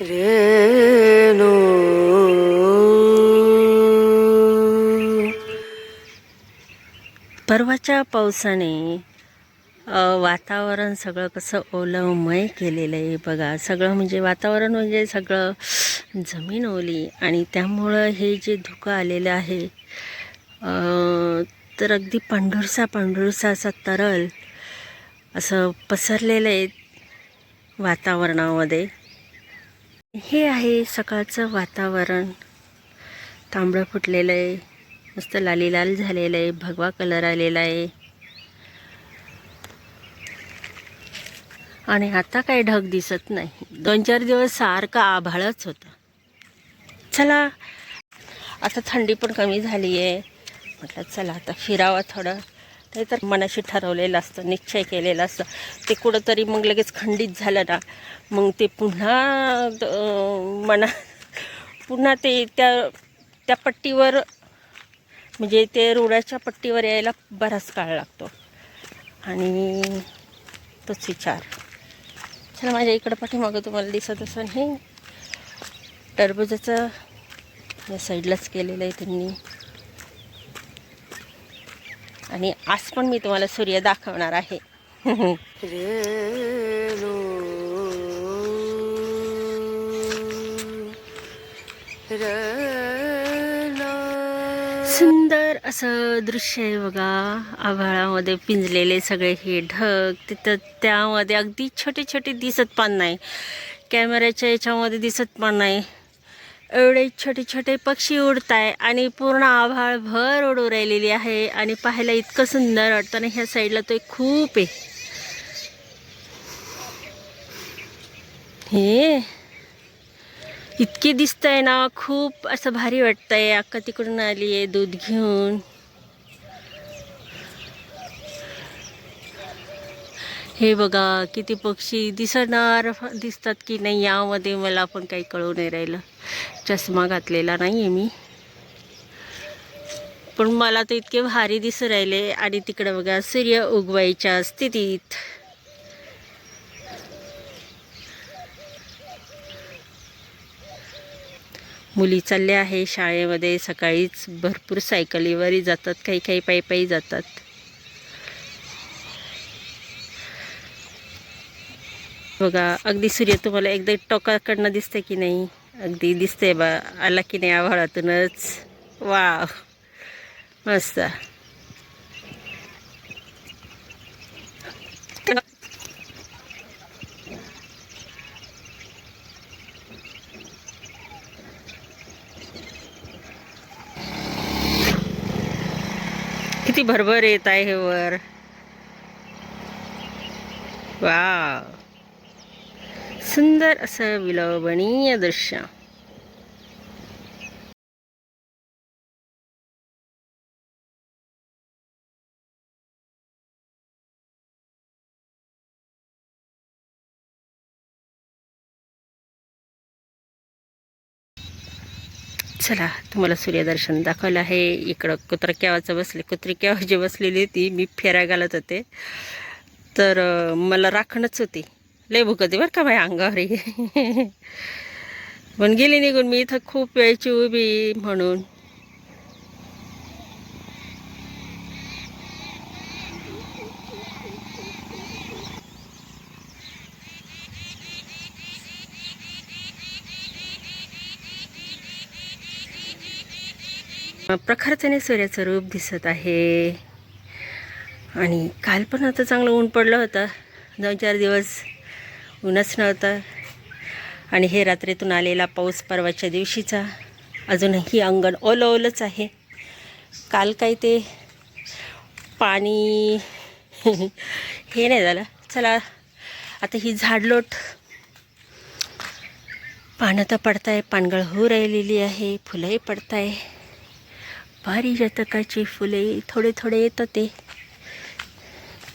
रेणू परवाच्या पावसाने वातावरण सगळं कसं ओलवमय केलेलं आहे बघा. सगळं म्हणजे वातावरण म्हणजे सगळं जमीन ओली आणि त्यामुळं हे जे धुकं आलेलं आहे तर अगदी पांढुरसा पांढुरसा असा तरल असं पसरलेलं आहे वातावरणामध्ये. हे आहे सकाळचं वातावरण. तांबडं फुटलेलं आहे. मस्त लाली लाल झालेलं आहे. भगवा कलर आलेला आहे. आणि आता काही ढग दिसत नाही. दोन चार दिवस सारखं आभाळच होतं. चला आता थंडी पण कमी झाली आहे म्हटलं चला आता फिरावं थोडं. ते तर मनाशी ठरवलेलं असतं निश्चय केलेला असतं. ते कुठंतरी मग लगेच खंडित झालं ना मग ते पुन्हा मना पुन्हा ते त्या त्या पट्टीवर म्हणजे ते रुळाच्या पट्टीवर यायला बराच काळ लागतो. आणि तोच विचार. चला माझ्या इकडं पाठीमागं तुम्हाला दिसत असं हे. टरबुजाचं या साईडलाच केलेलं आहे त्यांनी. आणि आज पण मी तुम्हाला सूर्य दाखवणार आहे. सुंदर असं दृश्य आहे बघा. आभाळामध्ये पिंजलेले सगळे हे ढग तिथं त्यामध्ये अगदी छोटे छोटे दिसत पण नाही. कॅमेऱ्याच्या याच्यामध्ये दिसत पण नाही. एवढे छोटे छोटे पक्षी उडत आहे आणि पूर्ण आभाळ भर उडू राहिलेली आहे आणि पाहायला इतकं सुंदर वाटतं ना ह्या साईडला तो खूप आहे. हे. इतकी दिसतंय ना खूप असं भारी वाटतंय. अक्का तिकडून आली आहे दूध घेऊन. हे बघा किती पक्षी दिसणार दिसतात की नाही यामध्ये मला पण काही कळू नाही राहिलं. चष्मा घातलेला नाही आहे मी. पण मला तर इतके भारी दिसू राहिले. आणि तिकडं बघा सूर्य उगवायच्या स्थितीत. मुली चालल्या आहे शाळेमध्ये. सकाळीच भरपूर सायकलीवरही जातात. काही काही पायी पायी जातात. बघा अगदी सूर्य तुम्हाला एकदा टोकाकडनं दिसते की नाही? अगदी दिसते बा आला की नाही आभाळातूनच? वा मस्त. किती भरभर येत आहे हे वर. वा सुंदर असं विलोभनीय दृश्य. चला तुम्हाला सूर्यदर्शन दाखवलं आहे. इकडं कुत्रक्यावाचं बसले कुत्री केव्हाची बसलेली होती. मी फेऱ्या घालत होते. तर मला राखणच होती. लय भूक बरं का बाई अंगावरी. पण गेली निघून मी इथं खूप वेळची उभी म्हणून. प्रखरतेने सूर्याचं रूप दिसत आहे. आणि काल पण आता चांगलं ऊन पडलं होतं. दोन चार दिवस ऊनच नव्हतं. आणि हे रात्रीतून आलेला पाऊस परवाच्या दिवशीचा. अजूनही अंगण ओलं ओलंच आहे. काल काही ते पाणी हे नाही झालं. चला आता ही झाडलोट. पानं तर पडताय पानगळ होऊ राहिलेली आहे फुलंही पडताय. भारी जतकाची फुले थोडे थोडे येत होते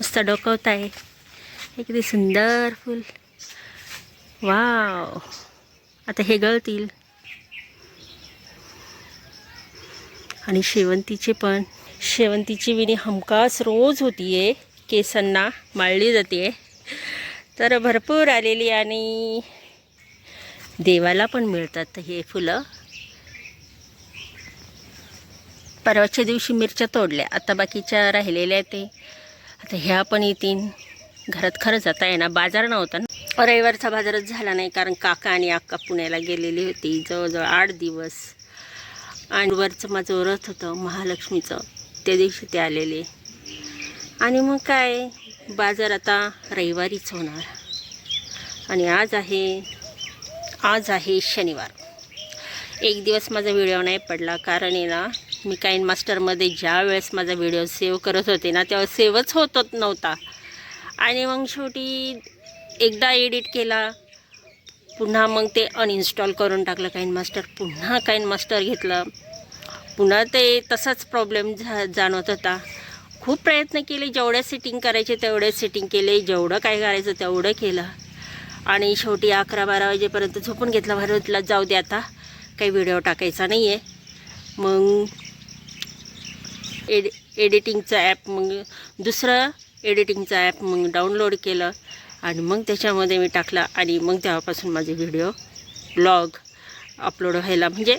मस्त डोकवत आहे अगदी सुंदर फुल. वाव आता हे गळतील. आणि शेवंतीचे पण. शेवंतीची विणी हमखास रोज होती आहे केसांना माळली जाते तर भरपूर आलेली आणि देवाला पण मिळतात हे फुलं. परवाच्या दिवशी मिरच्या तोडल्या. आता बाकीच्या राहिलेल्या ते. आता ह्या पण येतील. घरात खरंच आता आहे ना बाजार नव्हता ना. रविवारचा बाजारच झाला नाही कारण काका आणि अक्का पुण्याला गेलेली होती. जवळजवळ आठ दिवस. आणि वरचं माझं व्रत होतं महालक्ष्मीचं. त्या दिवशी ते आलेले. आणि मग काय बाजार आता रविवारीच होणार. आणि आज आहे आज आहे शनिवार. एक दिवस माझा व्हिडिओ नाही पडला कारण आहे ना मी काइन मास्टरमध्ये ज्या वेळेस माझा व्हिडिओ सेव्ह करत होते ना तेव्हा सेव्हच होत नव्हता. आणि मग शेवटी एकदा एडिट केला पुन्हा मग ते अनइन्स्टॉल करून टाकलं काइन मास्टर पुन्हा काइन मास्टर घेतलं. पुन्हा ते तसाच प्रॉब्लेम झा जाणवत होता. खूप प्रयत्न केले जेवढ्या सेटिंग करायचे तेवढे सेटिंग केले जेवढं काय करायचं तेवढं केलं. आणि शेवटी अकरा बारा वाजेपर्यंत झोपून घेतला भारतला जाऊ दे आता काही व्हिडिओ टाकायचा नाही आहे मग एडि एडिटिंगचं ॲप मग दुसरं एडिटिंगचं ॲप मग डाउनलोड केलं. आणि मग त्याच्यामध्ये मी टाकला आणि मग तेव्हापासून माझे व्हिडिओ ब्लॉग अपलोड व्हायला म्हणजे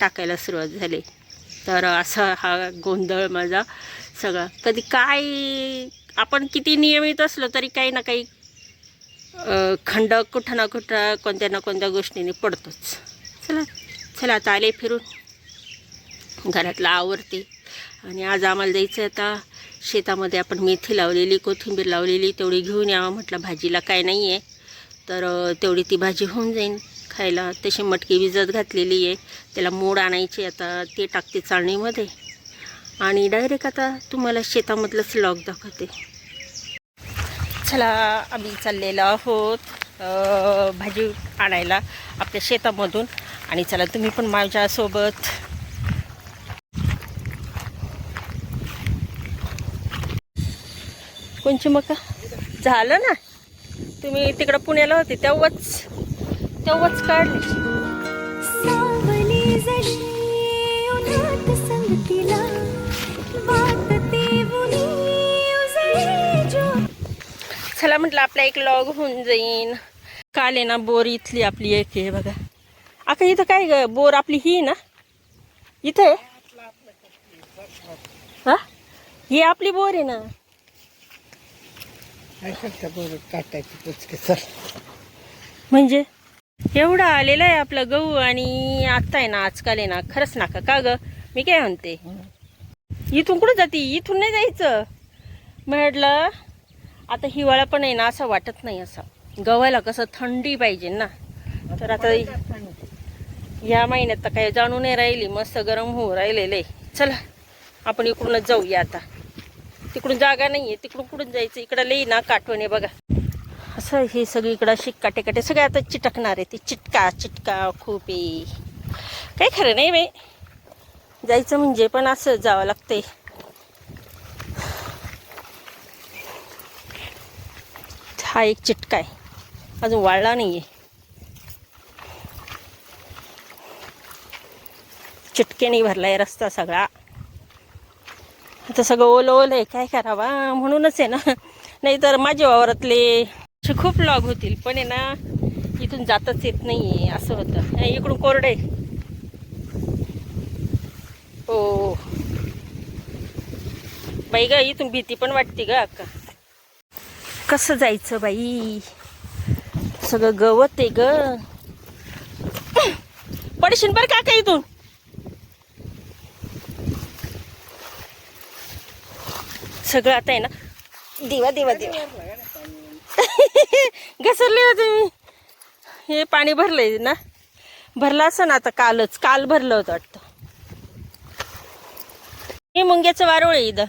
टाकायला सुरुवात झाली. तर असा हा गोंधळ माझा सगळा. कधी काय आपण किती नियमित असलो तरी काही ना काही खंड कुठं ना कुठं कोणत्या ना कोणत्या गोष्टीने पडतोच. चला चला आता आले फिरून. घरातला आवडते आणि आज आम्हाला जायचं आहे आता शेतामध्ये आपण मेथी लावलेली कोथिंबीर लावलेली तेवढी घेऊन यावं म्हटलं भाजीला काय नाही आहे तर तेवढी ती भाजी होऊन जाईन खायला. तशी मटकी विजत घातलेली आहे. त्याला मोड आणायची आता ते टाकते चाळणीमध्ये. आणि डायरेक्ट आता तुम्हाला शेतामधलंच लॉक दाखवते. चला आम्ही चाललेलो आहोत भाजी आणायला आपल्या शेतामधून. आणि चला तुम्ही पण माझ्यासोबत कोणची मका झालं ना? तुम्ही तिकडं पुण्याला होते तेव्हाच तेव्हाच काढले. चला म्हटलं आपला एक लॉग होऊन जाईन. काल आहे ना बोर इथली आपली एक आहे बघा. आता इथं काय ग बोर आपली ही ना? इथं आहे. हा? ही आपली बोर आहे ना? पुचके म्हणजे? एवढा आलेला आहे आपला गहू आणि आत्ता आहे ना आजकाल आहे ना खरंच नाका. का ग? मी काय म्हणते? इथून कुठं जाते? इथून नाही जायचं. म्हटलं आता हिवाळा पण आहे ना असं वाटत नाही असं. गव्हाला कसं थंडी पाहिजे ना. तर आता या महिन्यात तर काही जाणू नाही राहिली. मस्त गरम होऊ राहिलेलं आहे. चला आपण इकडूनच जाऊया आता. तिकडून जागा नाही आहे तिकडून कुठून जायचं? इकडं लई ना काठवण आहे बघा. असं हे सगळी सगळीकडं काटे काटे सगळे आता चिटकणार आहे. ते चिटका चिटका खूप आहे. काही खरं नाही बाई. जायचं म्हणजे पण असं जावं लागतंय. हा एक चिटका आहे. अजून वाळला नाही आहे चिटकेने भरलाय रस्ता सगळा. आता सगळं ओलं ओलं आहे काय करावा? म्हणूनच आहे ना. नाहीतर माझ्या वावरातले असे खूप लॉग होतील पण आहे ना इथून जाताच येत नाही आहे असं होतं. इकडून कोरडं आहे. हो बाई ग इथून भीती पण वाटते ग अक्का. कसं जायचं बाई? सगळं गवत आहे ग. पडशील बरं काका इथून? सगळं आता आहे ना. देवा देवा देवा. घसरले होते मी हे पाणी भरलंय ना. भरलं असं ना आता कालच. काल भरलं होतं वाटतं. हे मुंग्याचं वारोळ आहे इथं.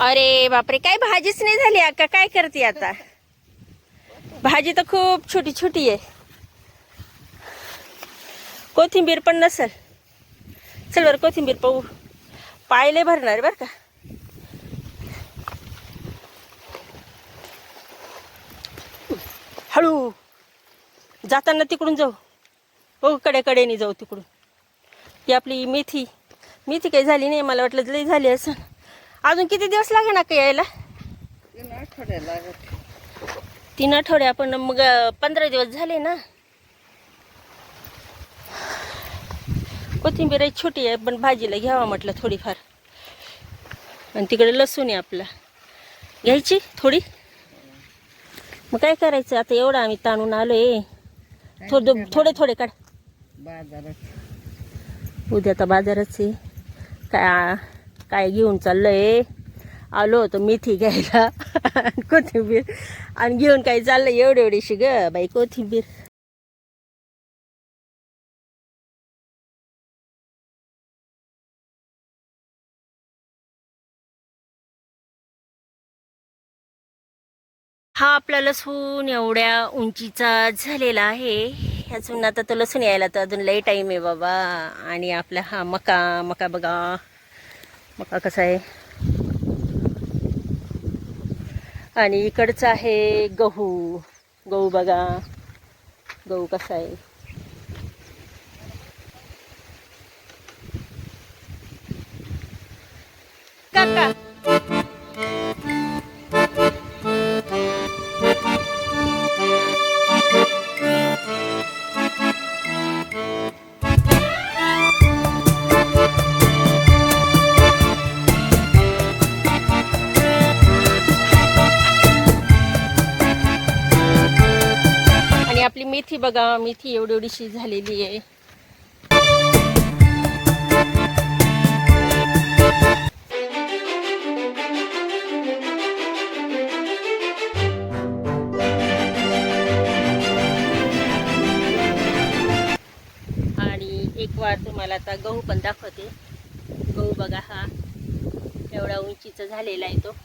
अरे बापरे काय भाजीच नाही झाली अक्का. काय करते आता? भाजी तर खूप छोटी छोटी आहे. कोथिंबीर पण नसेल. चल बरं कोथिंबीर पाहू. पायले भरणार बरं का. हळू. जाताना तिकडून जाऊ. हो कडे कडेने जाऊ तिकडून. ही आपली मेथी. मेथी काही झाली नाही मला वाटलं लई झाली असं अजून किती दिवस लागे ना का यायला? आठवड्या लागत तीन आठवडे आपण मग पंधरा दिवस झाले ना? कोथिंबीर आहे छोटी आहे पण भाजीला घ्यावा म्हटलं थोडीफार. आणि तिकडे लसूण आहे आपला. घ्यायची थोडी? मग काय करायचं? आता एवढं आम्ही ताणून आलोय. थोडं थोडे थोडे काढ. बाजारात. उद्या तर बाजारच आहे. काय काय घेऊन चाललंय? आलो होतो मेथी घ्यायला. कोथिंबीर. आणि घेऊन काय चाललं एवढी एवढीशी ग बाई कोथिंबीर. हा आपला लसूण एवढ्या उंचीचा झालेला आहे. अजून आता तो लसूण यायला तर अजून लई टाईम आहे बाबा. आणि आपला हा मका मका बघा. मका कसा आहे? आणि इकडचं आहे गहू. गहू बघा. गहू कसा आहे? काका मेथी बघा मेथी एवढी एवढीशी झालेली आहे. आणि एक वार तुम्हाला आता गहू पण दाखवते. गहू बघा हा एवढा उंचीचा झालेला आहे तो.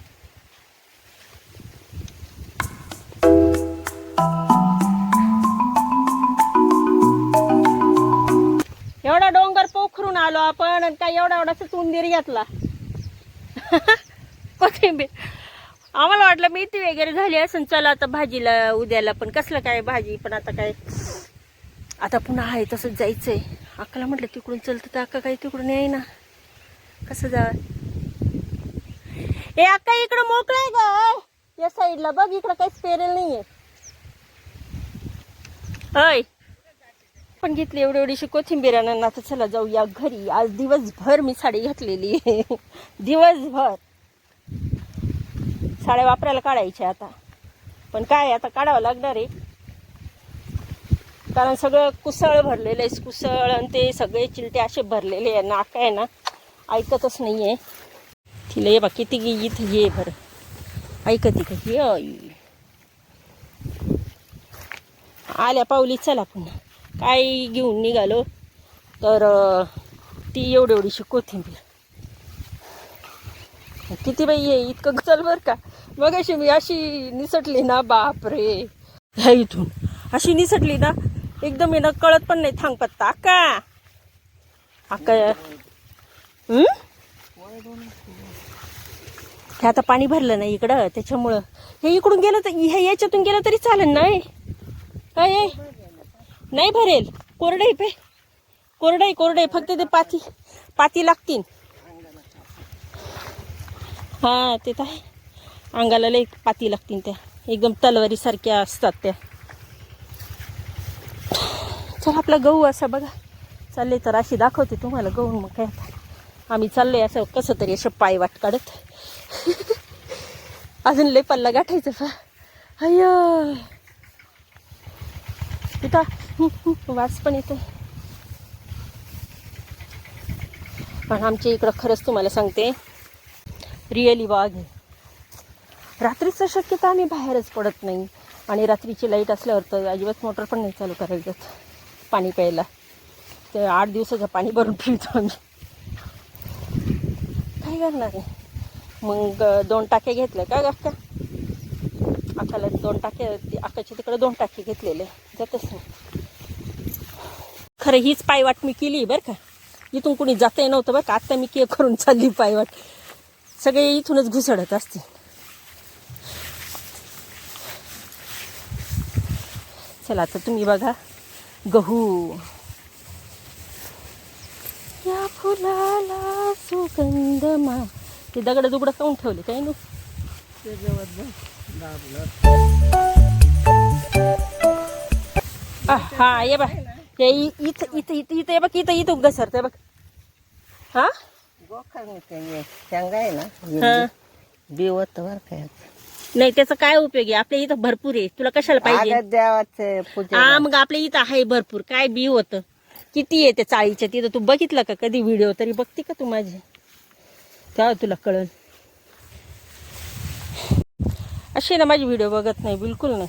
एवढा डोंगर पोखरून आलो आपण आणि काय एवढा एवढाच उंदीर घेतला. कोथिंबीर. आम्हाला वाटलं मेथी वगैरे झाली असेल चला आता भाजीला उद्याला पण. कसलं काय भाजी पण आता काय? आता पुन्हा आहे तसंच जायचंय. अक्काला म्हटलं तिकडून चलतं तर अक्का काही तिकडून याय ना कसं जा ए अक्का इकडं मोकळं आहे ग. या साईडला बघ इकडं काहीच पेरेल नाहीये. अय पण घेतली एवढी एवढीशी कोथिंबीर आणि आता चला जाऊया घरी. आज दिवसभर मी साडी घातलेली. आहे दिवसभर. साड्या वापरायला काढायच्या आता. पण काय आता काढावं लागणार आहे. कारण सगळं कुसळ भरलेलं आहे कुसळ आणि ते सगळे चिलटे असे भरलेले आहे नाका आहे ना. ऐकतच नाही आहे तिला ये बा किती गी इथं ये बरं. ऐकते का? ही आल्या पावली चला पुन्हा. काय घेऊन निघालो तर ती एवढी एवढीशी कोथिंबीर. किती बाई आहे इतकं चल बरं का. मग अशी मी अशी निसटली ना बापरे. ह्या इथून. अशी निसटली ना एकदम येणं कळत पण नाही थांग पत्ता. अक्का अक्का हे? आता पाणी भरलं नाही इकडं त्याच्यामुळं. हे इकडून गेलं तर ह्या याच्यातून गेलं तरी चालेल नाही काय आहे? नाही भरेल. कोरडाई पे. कोरडाई कोरडाई फक्त ते पाती पाती लागतील. हा ते तर आहे. अंगाला लई पाती लागतील त्या. एकदम तलवारीसारख्या असतात त्या. चल आपला गहू असा बघा. चालले तर अशी दाखवते तुम्हाला गहू मग काय आता. आम्ही चाललोय असं कसं तरी असं पाय वाट काढत. अजून लय पल्ला गाठायचं फा अय्यो. तिथं वास पण येतो पण आमच्या इकडं खरंच तुम्हाला सांगते रिअली वाघ आहे. रात्रीचं शक्यता आम्ही बाहेरच पडत नाही. आणि रात्रीची लाइट असल्यावर तर अजिबात मोटर पण नाही चालू करायचं पाणी प्यायला. ते आठ दिवसाचं पाणी भरून पिळतो आम्ही. काय करणार आहे? मग दोन टाके घेतले का अक्का अक्काला दोन टाके अक्काच्या तिकडे दोन टाके घेतलेले जातच नाही. खरं हीच पायवाट मी केली बरं का. इथून कुणी जाताही नव्हतं बरं का. आत्ता मी के करून चालली पायवाट. सगळे इथूनच घुसडत असतील. चला आता तुम्ही बघा. गहू. या फुलाला सुगंध मा. ते दगड दुगड काऊन ठेवले? काय नु? हा ये बा. हे इ- इथं इथं इथं इथं बघ इथं इथं उगं सरते बघ. हा? गोखर ते शेंगा आहे ना हा. बी होतं बरं काय नाही त्याचा काय उपयोग आहे? आपल्या इथं भरपूर आहे. तुला कशाला पाहिजे? हा मग आपल्या इथं आहे भरपूर. काय बी होतं. किती आहे त्या चाळीच्या? तिथं तू बघितलं का कधी व्हिडिओ? तरी बघते का तू माझी? तेव्हा तुला कळल अशी ना माझी व्हिडिओ बघत नाही. बिलकुल नाही.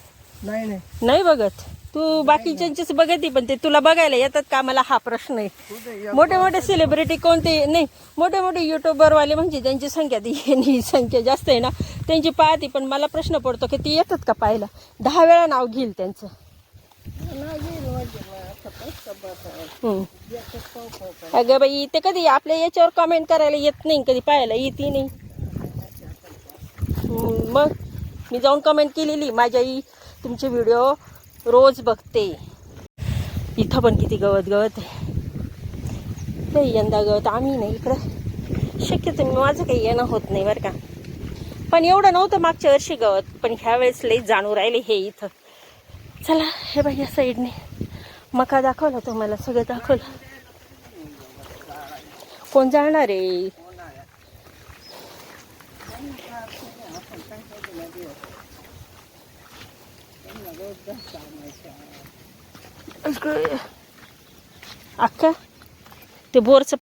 नाही बघत? तू बाकीच्यांचीच बघते पण ते तुला बघायला येतात का? मला हा प्रश्न आहे. मोठे मोठे सेलिब्रिटी कोणते? नाही मोठे मोठे युट्यूबरवाले म्हणजे ज्यांची संख्या ती संख्या जास्त आहे ना त्यांची पाहते पण मला प्रश्न पडतो की ती येतात का पाहायला? दहा वेळा नाव घेईल त्यांचं. अगं बाई ते कधी आपल्या याच्यावर कमेंट करायला येत नाही कधी पाहायला येते नाही. मग मी जाऊन कमेंट केलेली माझ्या तुमचे व्हिडिओ रोज बघते. इथं पण किती गवत गवत आहे. नाही यंदा गवत आम्ही नाही इकडं. शक्यतो माझं काही येणं होत नाही बरं का. पण एवढं नव्हतं मागच्या वर्षी गवत पण ह्या वेळेस लई जाणू राहिले हे इथं. चला हे बाई या साईडने. मका दाखवला तुम्हाला सगळं दाखवलं. कोण जाणार आहे? अक्का ते बोरचं